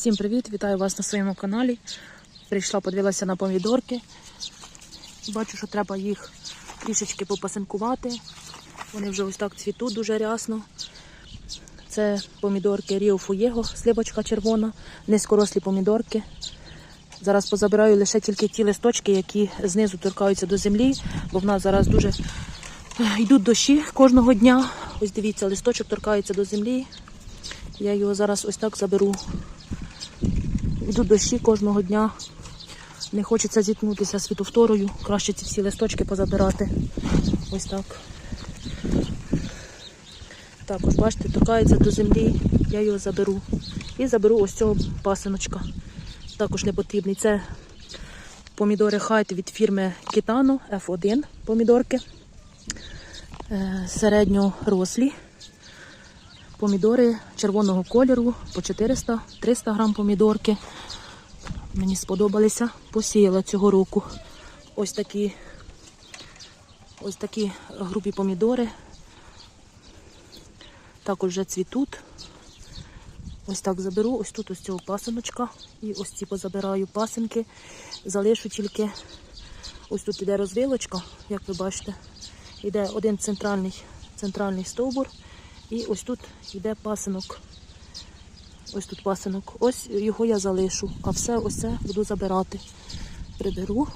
Всім привіт! Вітаю вас на своєму каналі. Прийшла, подивилася на помідорки. Бачу, що треба їх трішечки попасинкувати. Вони вже ось так цвітуть дуже рясно. Це помідорки Ріо Фуєго, сливочка червона, низькорослі помідорки. Зараз позабираю лише тільки ті листочки, які знизу торкаються до землі, бо в нас зараз дуже е, йдуть дощі кожного дня. Ось дивіться, листочок торкається до землі. Я його зараз ось так заберу. Йдуть дощі кожного дня. Не хочеться зіткнутися з фітофторою. Краще ці всі листочки позабирати. Ось так. Також, бачите, торкається до землі, я його заберу. І заберу ось цього пасиночка. Також не потрібний. Це помідори хайт від фірми Kitano F1 помідорки. Е, Середньорослі. Помідори червоного кольору по 400-300 грам помідорки. Мені сподобалися. Посіяла цього року. Ось такі, ось такі грубі помідори. Також вже цвітуть. Ось так заберу, ось тут ось цього пасиночка. І ось ці позабираю пасинки. Залишу тільки, ось тут іде розвилочка, як ви бачите. Іде один центральний, центральний стовбур. І ось тут йде пасинок. Ось тут пасинок. Ось його я залишу, а все ось це буду забирати. Приберу,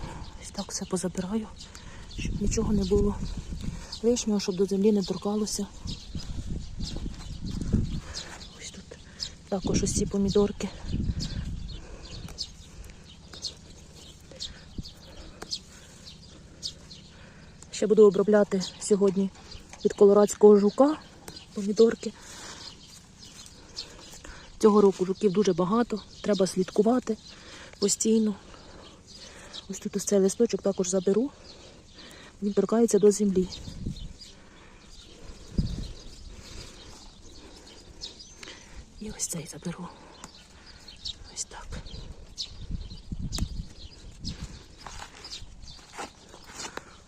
ось так все позабираю, щоб нічого не було лишнього, щоб до землі не торкалося. Ось тут також ось ці помідорки. Ще буду обробляти сьогодні від колорадського жука помідорки. Цього року жуків дуже багато, треба слідкувати постійно. Ось тут ось цей листочок також заберу. Він торкається до землі. І ось цей заберу. Ось так.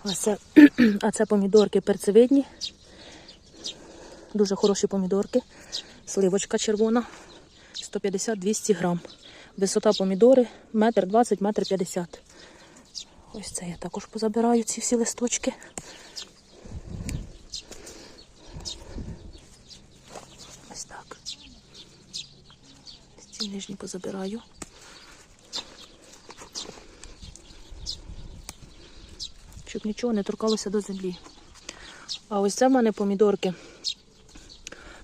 А це, а це помідорки перцевидні. Дуже хороші помідорки. Сливочка червона. 150-200 грам. Висота помідори метр 20, метр 50. Ось це я також позабираю ці всі листочки. Ось так. Ці нижні позабираю. Щоб нічого не торкалося до землі. А ось це в мене помідорки.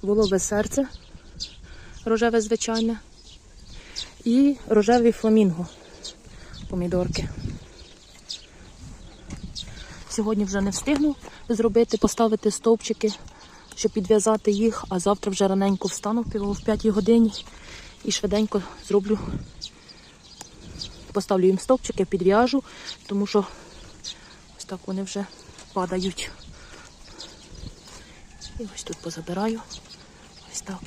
Волове серце рожеве звичайне. І рожевий фламінго помідорки. Сьогодні вже не встигну зробити, поставити стовпчики, щоб підв'язати їх, а завтра вже раненько встану в 5 годині і швиденько зроблю, поставлю їм стовпчики, підв'яжу, тому що ось так вони вже падають. І ось тут позабираю. Ось так,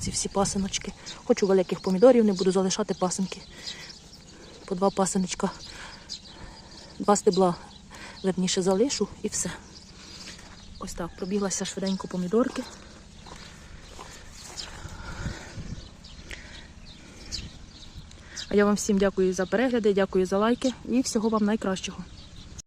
ці всі пасиночки. Хочу великих помідорів, не буду залишати пасинки. По два пасиночка, два стебла, верніше залишу і все. Ось так, пробіглася швиденько помідорки. А я вам всім дякую за перегляди, дякую за лайки і всього вам найкращого.